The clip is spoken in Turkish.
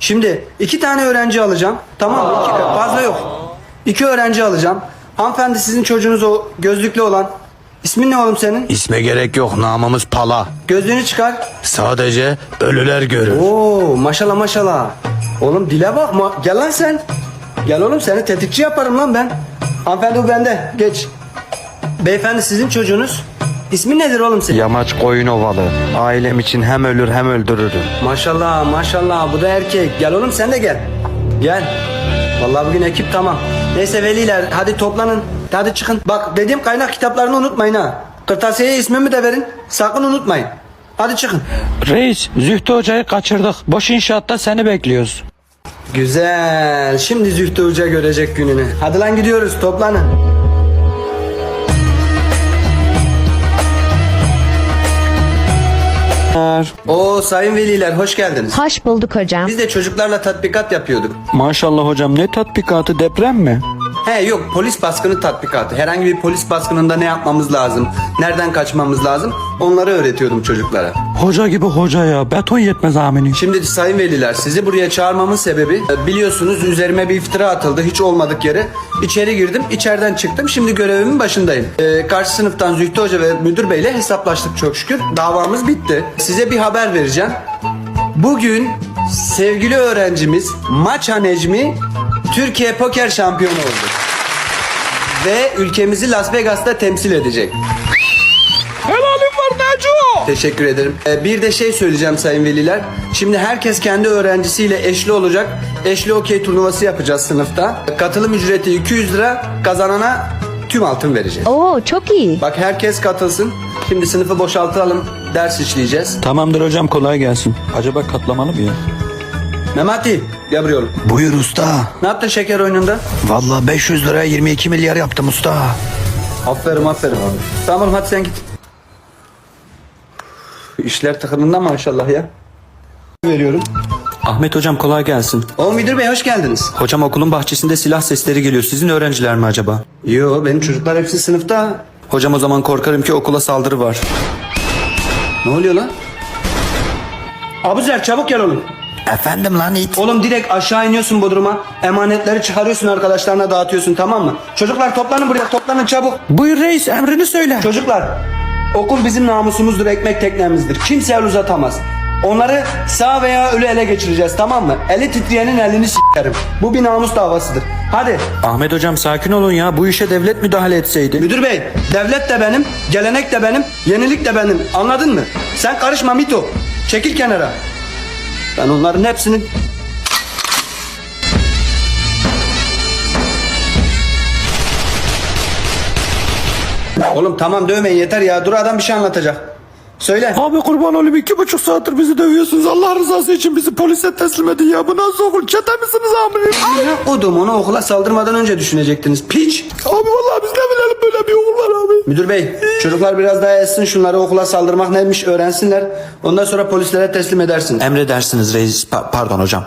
Şimdi iki tane öğrenci alacağım. Tamam mı? İki, fazla yok. İki öğrenci alacağım. Hanımefendi sizin çocuğunuz o gözlüklü olan. İsmin ne oğlum senin? İsme gerek yok namımız pala. Gözlüğünü çıkar. Sadece ölüler görür. Oo maşallah maşallah. Oğlum dile bak. ma- Gel lan sen. Gel oğlum seni tetikçi yaparım lan ben. Hanımefendi bu bende. Geç. Beyefendi sizin çocuğunuz. İsmi nedir oğlum senin? Yamaç koyun ovalı. Ailem için hem ölür hem öldürürüm. Maşallah maşallah bu da erkek. Gel oğlum sen de gel. Gel. Vallahi bugün ekip tamam. Neyse veliler hadi toplanın. Hadi çıkın. Bak dediğim kaynak kitaplarını unutmayın ha. Kırtasiyeye ismimi de verin. Sakın unutmayın. Hadi çıkın. Reis, Zühtü Hoca'yı kaçırdık. Boş inşaatta seni bekliyoruz. Güzel. Şimdi Zühtü Hoca görecek gününü. Hadi lan gidiyoruz toplanın. Oo sayın veliler hoş geldiniz. Hoş bulduk hocam. Biz de çocuklarla tatbikat yapıyorduk. Maşallah hocam ne tatbikatı deprem mi? He yok polis baskını tatbikatı. Herhangi bir polis baskınında ne yapmamız lazım? Nereden kaçmamız lazım? Onları öğretiyordum çocuklara. Hoca gibi hoca ya. Beton yetmez amini. Şimdi sayın veliler sizi buraya çağırmamın sebebi e, biliyorsunuz üzerime bir iftira atıldı hiç olmadık yere. İçeri girdim içeriden çıktım şimdi görevimin başındayım. Ee, karşı sınıftan Zühtü Hoca ve müdür beyle hesaplaştık çok şükür. Davamız bitti. Size bir haber vereceğim. Bugün sevgili öğrencimiz Maça Necmi Türkiye Poker Şampiyonu oldu. Ve ülkemizi Las Vegas'ta temsil edecek. Helalim var Neco. Teşekkür ederim. Ee, bir de şey söyleyeceğim sayın veliler. Şimdi herkes kendi öğrencisiyle eşli olacak. Eşli okey turnuvası yapacağız sınıfta. Katılım ücreti 200 lira. Kazanana tüm altın vereceğiz. Oo çok iyi. Bak herkes katılsın. Şimdi sınıfı boşaltalım. Ders işleyeceğiz. Tamamdır hocam kolay gelsin. Acaba katlamalı mı ya? Memati gel buraya oğlum. Buyur usta. Ne yaptın şeker oyununda? Vallahi 500 liraya 22 milyar yaptım usta. Aferin aferin. Tamam hadi sen git. İşler tıkırında maşallah ya. Veriyorum. Ahmet hocam kolay gelsin. O müdür bey hoş geldiniz. Hocam okulun bahçesinde silah sesleri geliyor. Sizin öğrenciler mi acaba? Yo benim çocuklar hepsi sınıfta. Hocam o zaman korkarım ki okula saldırı var. Ne oluyor lan? Abuzer çabuk gel oğlum. Efendim lan it. Oğlum direkt aşağı iniyorsun Bodrum'a. Emanetleri çıkarıyorsun arkadaşlarına dağıtıyorsun tamam mı? Çocuklar toplanın buraya toplanın çabuk. Buyur reis emrini söyle. Çocuklar okul bizim namusumuzdur ekmek teknemizdir. Kimse el uzatamaz. Onları sağ veya ölü ele geçireceğiz tamam mı? Eli titreyenin elini s**erim. Bu bir namus davasıdır. Hadi Ahmet hocam sakin olun ya. Bu işe devlet müdahale etseydi. müdür bey devlet de benim, gelenek de benim, yenilik de benim. Anladın mı? Sen karışma Mito. Çekil kenara. Ben onların hepsini Oğlum tamam dövmeyin yeter ya. Dur adam bir şey anlatacak. Söyle. Abi kurban olayım iki buçuk saattir bizi dövüyorsunuz. Allah rızası için bizi polise teslim edin ya. Bu nasıl okul? Çete misiniz amirim? Odum onu okula saldırmadan önce düşünecektiniz. Piç. Abi vallahi biz ne bilelim böyle bir okul var abi. Müdür bey çocuklar biraz daha etsin şunları okula saldırmak neymiş öğrensinler. Ondan sonra polislere teslim edersin. Emredersiniz reis. Pa- pardon hocam.